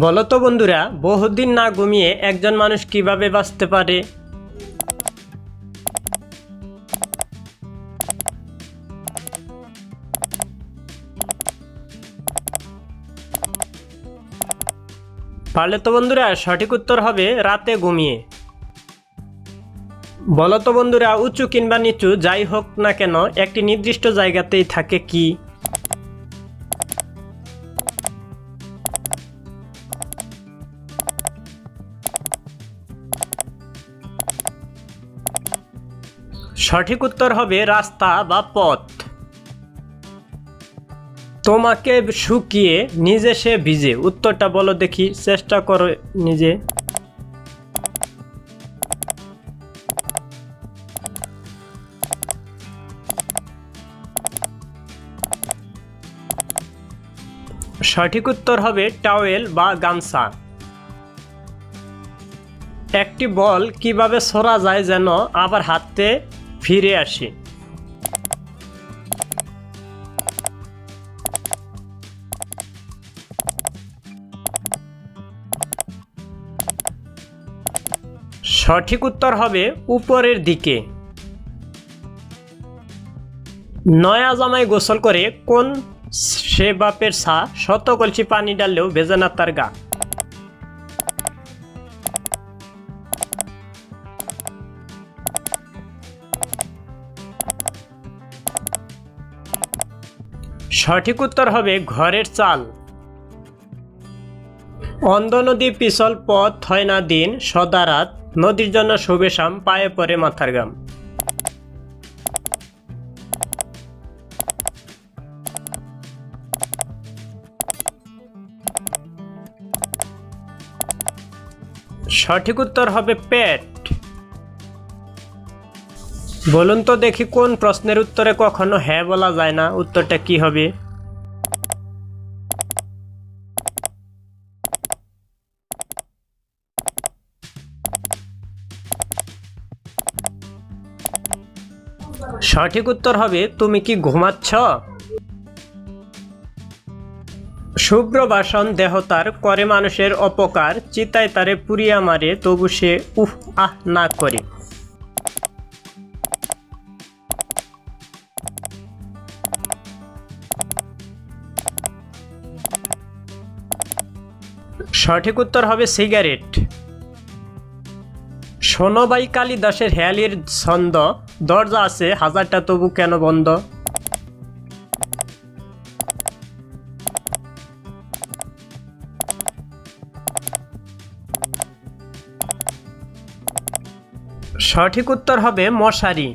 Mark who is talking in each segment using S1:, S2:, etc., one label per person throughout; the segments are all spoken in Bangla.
S1: বলো তো বন্ধুরা, বহুদিন না ঘুমিয়ে একজন মানুষ কীভাবে বাঁচতে পারে? পারলে তো বন্ধুরা, সঠিক উত্তর হবে রাতে ঘুমিয়ে। বলো তো বন্ধুরা, উঁচু কিংবা নিচু, যাই হোক না কেন, একটি নির্দিষ্ট জায়গাতেই থাকে কি? সঠিক উত্তর হবে রাস্তা বা পথ। তোমাকে শুকিয়ে নিজে সে ভিজে। উত্তরটা বলো দেখি, চেষ্টা করো নিজে। সঠিক উত্তর হবে টাওয়েল বা গামছা। একটি বল কীভাবে সরা যায় যেন আবার হাতে ফিরে আসে। সঠিক উত্তর হবে উপরের দিকে। নয়া জামাই গোসল করে কোন সে বাপের সা শত কলসি পানি ডাললেও ভেজে না তার গা। সঠিক উত্তর হবে ঘরের চাল। অন্ধ নদী পিছল পথ হয় না দিন, সদা রাত, নদীর জন্য শুভে শাম, পায়ে পরে মাথার গাম সঠিক উত্তর হবে পেট। বলুন তো দেখি কোন প্রশ্নের উত্তরে কখনো হ্যাঁ বলা যায় না। উত্তরটা কি হবে? সঠিক উত্তর হবে, তুমি কি ঘুমাচ্ছ? শুভ্র বাসন দেহতার করে মানুষের অপকার, চিতায় তারে পুরিয়া মারে, তবু সে উহ আহ, না করে। সঠিক উত্তর হবে সিগারেট। সোনবাই কালিদাসের হেয়ালির ছন্দ, দরজা আছে, হাজারটা তবু কেন বন্ধ? সঠিক উত্তর হবে মশারি।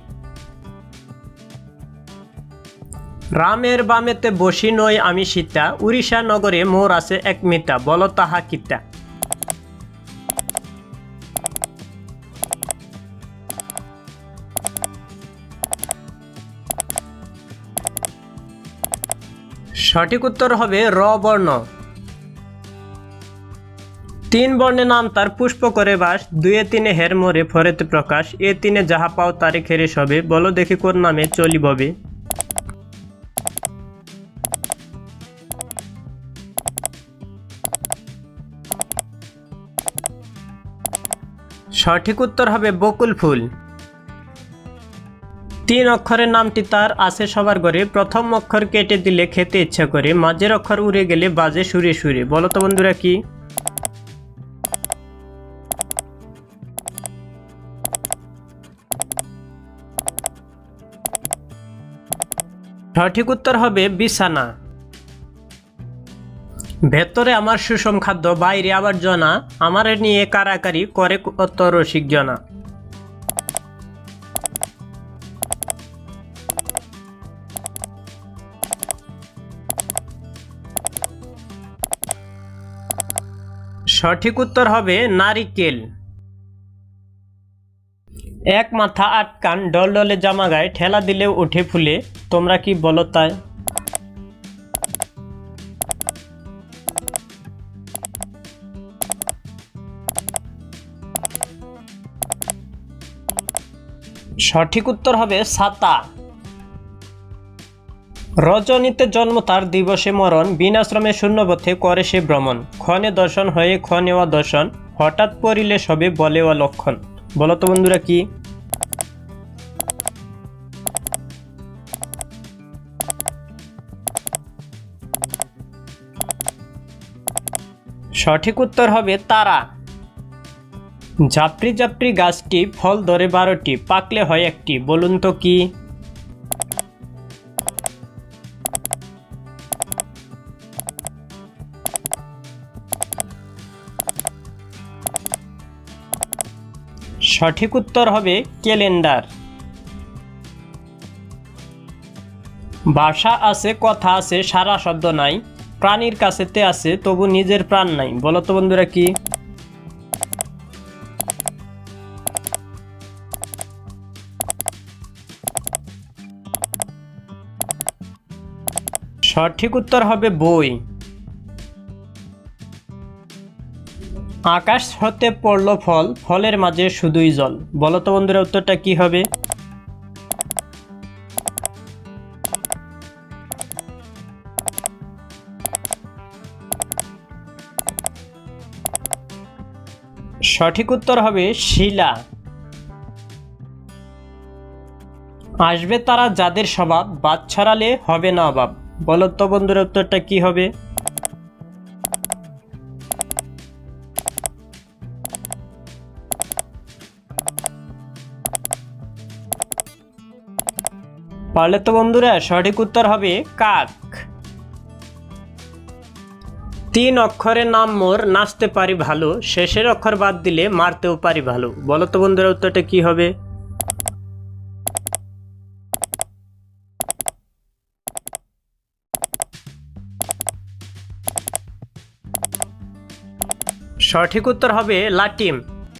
S1: রামের বামেতে বসি নই আমি সীতা। উড়িষ্যা নগরে মোর আছে এক মিতা, বল তাহা কিতা। সঠিক উত্তর হবে র বর্ণ। তিন বর্ণে নাম তার পুষ্প করে বাস, দুয়ে তিনে হের মোরে ফরেতে প্রকাশ, এ তিনে যাহা পাও তারে খেরে সবে বলো দেখি কোন নামে চলি ববে সঠিক উত্তর হবে বকুল ফুল। তিন অক্ষরের নামটি তার আছে সবার ঘরে। প্রথম অক্ষর কেটে দিলে খেতে ইচ্ছা করে। মাঝের অক্ষর উড়ে গেলে বাজে সুরে সুরে। বলো তো বন্ধুরা কি? সঠিক উত্তর হবে বিছানা। ভেতরে আমার সুষম খাদ্য বাইরে আবার জনা। আমার নিয়ে কারাকারি করে কত রসিক জনা। সঠিক উত্তর হবে নারিকেল। এক মাথা আট কান ডল ডলে জামা গায়ে ঠেলা দিলেও উঠে ফুলে। তোমরা কি বলো তাই? সঠিক উত্তর হবে সাতা। রজনীতে জন্ম, তার দিবসে মরণ বিনাশ্রমে শূন্যপথে করে সে ভ্রমণ। ক্ষণে দর্শন হয়ে ক্ষণেওয়া দর্শন হঠাৎ পড়িলে সবে বলে বলেওয়া লক্ষণ। বলো তো বন্ধুরা কি? সঠিক উত্তর হবে তারা। ঝাপড়ি ঝাপড়ি গাছটি ফল ধরে বারোটি, পাকলে হয় একটি। বলুন তো কি? সঠিক উত্তর হবে ক্যালেন্ডার। ভাষা আছে, কথা আছে, সারা শব্দ নাই, প্রাণীর কাছেতে আছে, তবু নিজের প্রাণ নাই। বলতো বন্ধুরা কি? সঠিক উত্তর হবে বই। আকাশ হতে পড়ল ফল, ফলের মাঝে শুধুই জল। বলো তো বন্ধুরা, উত্তরটা কি হবে? সঠিক উত্তর হবে শিলা। আসবে তারা যাদের স্বভাব, বাদ ছড়ালে হবে না অভাব বলো তো বন্ধুরা উত্তরটা কি হবে? পারলে তো বন্ধুরা সঠিক উত্তর হবে কাক। তিন অক্ষরের নাম মোর, নাচতে পারি ভালো, শেষের অক্ষর বাদ দিলে মারতেও পারি ভালো। বলো তো বন্ধুরা উত্তরটা কি হবে? সঠিক উত্তর হবে লাটিম।